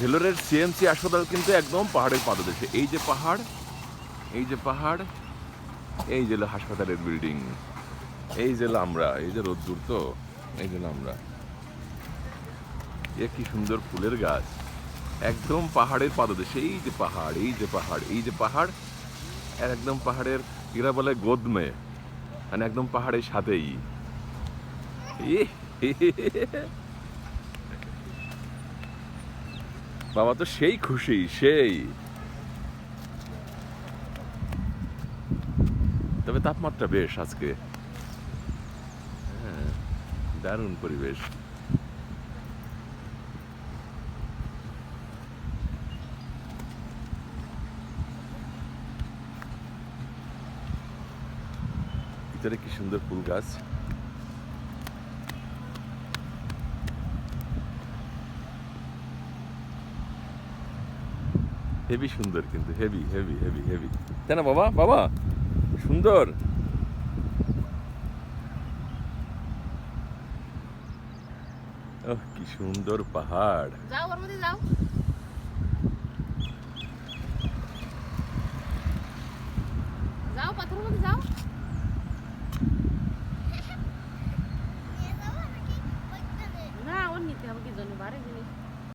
ভেলোরের CMC হাসপাতাল কিন্তু একদম পাহাড়ের পাদদেশে। এই যে পাহাড় এই যে পাহাড় এই যে হাসপাতালের বিল্ডিং। এই যে আমরা এই যে রোদ্দুর তো এই যে আমরা। এ কি সুন্দর ফুলের গাছ। একদম পাহাড়ের পাদদেশে এই যে পাহাড় এই যে পাহাড় এই যে পাহাড় আর একদম পাহাড়ের এরা বলে গোদমে। মানে একদম পাহাড়ের সাথেই। ইহ, বাবা তো সেই খুশি, সেই। তবে তাপমাত্রা বেশ আজকে। হ্যাঁ দারুণ পরিবেশ। ভিতরে কি সুন্দর ফুল গাছ? হেভি সুন্দর কিন্তু হেভি হেভি হেভি হেভি তাই না বাবা? বাবা সুন্দর। ওহ কি সুন্দর পাহাড়। যাও ওর মধ্যে যাও। যাও পাথরের মধ্যে যাও। না ওর নিতে হবে কি জন্য? বারে জিনিস।